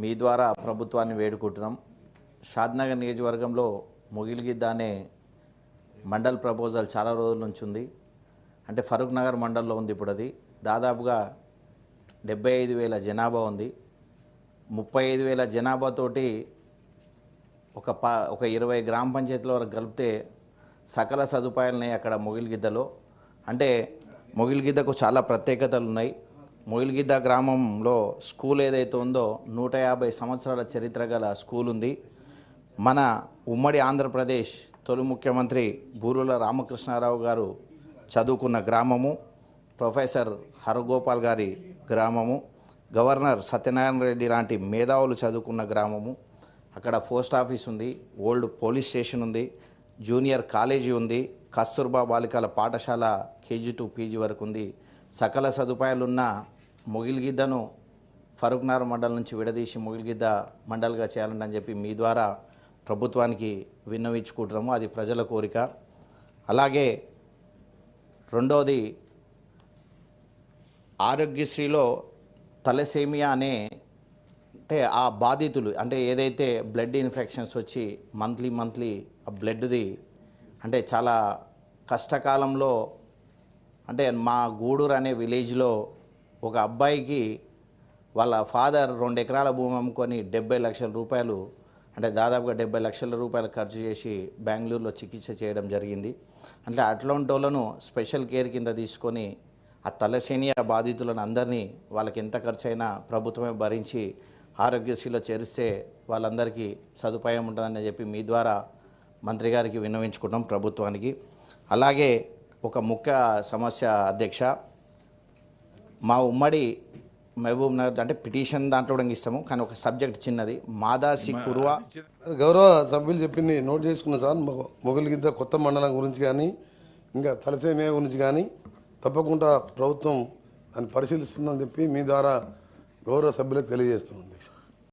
మీ ద్వారా ప్రభుత్వాన్ని వేడుకుంటున్నాం. షాద్నగర్ నియోజకవర్గంలో ముగిలిగిద్ద అనే మండల్ ప్రపోజల్ చాలా రోజుల నుంచి ఉంది. అంటే ఫరూక్ నగర్ మండల్లో ఉంది ఇప్పుడు అది దాదాపుగా డెబ్బై ఐదు వేల జనాభా ఉంది. ముప్పై ఐదు వేల జనాభాతోటి ఒక ప ఒక ఇరవై గ్రామ పంచాయతీల వరకు కలిపితే సకల సదుపాయాలున్నాయి అక్కడ ముగిలిగిద్దలో. అంటే మొగిలిగిద్దకు చాలా ప్రత్యేకతలు ఉన్నాయి మొయిల్గిద్ద గ్రామంలో స్కూల్ ఏదైతే ఉందో నూట యాభై సంవత్సరాల చరిత్ర గల స్కూల్ ఉంది. మన ఉమ్మడి ఆంధ్రప్రదేశ్ తొలి ముఖ్యమంత్రి బూరుల రామకృష్ణారావు గారు చదువుకున్న గ్రామము ప్రొఫెసర్ హరగోపాల్ గారి గ్రామము గవర్నర్ సత్యనారాయణ రెడ్డి లాంటి మేధావులు చదువుకున్న గ్రామము. అక్కడ పోస్ట్ ఆఫీస్ ఉంది ఓల్డ్ పోలీస్ స్టేషన్ ఉంది జూనియర్ కాలేజీ ఉంది కస్తూర్బా బాలికల పాఠశాల కేజీ టు పీజీ వరకు ఉంది. సకల సదుపాయాలున్న ముగిలిగిద్దను ఫరూక్నార్ మండల్ నుంచి విడదీసి మొగిలిగిద్ద మండల్గా చేయాలని అని చెప్పి మీ ద్వారా ప్రభుత్వానికి విన్నవించుకుంటున్నాము. అది ప్రజల కోరిక. అలాగే రెండవది ఆరోగ్యశ్రీలో తలసేమియా అనే అంటే ఆ బాధితులు అంటే ఏదైతే బ్లడ్ ఇన్ఫెక్షన్స్ వచ్చి మంత్లీ మంత్లీ ఆ బ్లడ్ది అంటే చాలా కష్టకాలంలో అంటే మా గూడూరు అనే విలేజ్లో ఒక అబ్బాయికి వాళ్ళ ఫాదర్ రెండు ఎకరాల భూమి అమ్ముకొని డెబ్బై లక్షల రూపాయలు అంటే దాదాపుగా డెబ్బై లక్షల రూపాయలు ఖర్చు చేసి బెంగళూరులో చికిత్స చేయడం జరిగింది. అంటే అట్లాంటి వాళ్ళను స్పెషల్ కేర్ కింద తీసుకొని ఆ తలసేనియా బాధితులను అందరినీ వాళ్ళకి ఎంత ఖర్చు అయినా ప్రభుత్వమే భరించి ఆరోగ్యశ్రీలో చేరిస్తే వాళ్ళందరికీ సదుపాయం ఉంటుందని చెప్పి మీ ద్వారా మంత్రి గారికి విన్నవించుకుంటాం ప్రభుత్వానికి. అలాగే ఒక ముఖ్య సమస్య అధ్యక్ష మా ఉమ్మడి మహబూబ్ నగర్ అంటే పిటిషన్ దాంట్లో కూడా ఇస్తాము కానీ ఒక సబ్జెక్ట్ చిన్నది. మాదాసి కురువా. గౌరవ సభ్యులు చెప్పింది నోట్ చేసుకున్న సార్ మొగ- మొగలిగిద్ద కొత్త మండలం గురించి కానీ ఇంకా తలసేమియా గురించి కానీ తప్పకుండా ప్రభుత్వం దాన్ని పరిశీలిస్తుందని చెప్పి మీ ద్వారా గౌరవ సభ్యులకు తెలియజేస్తుంది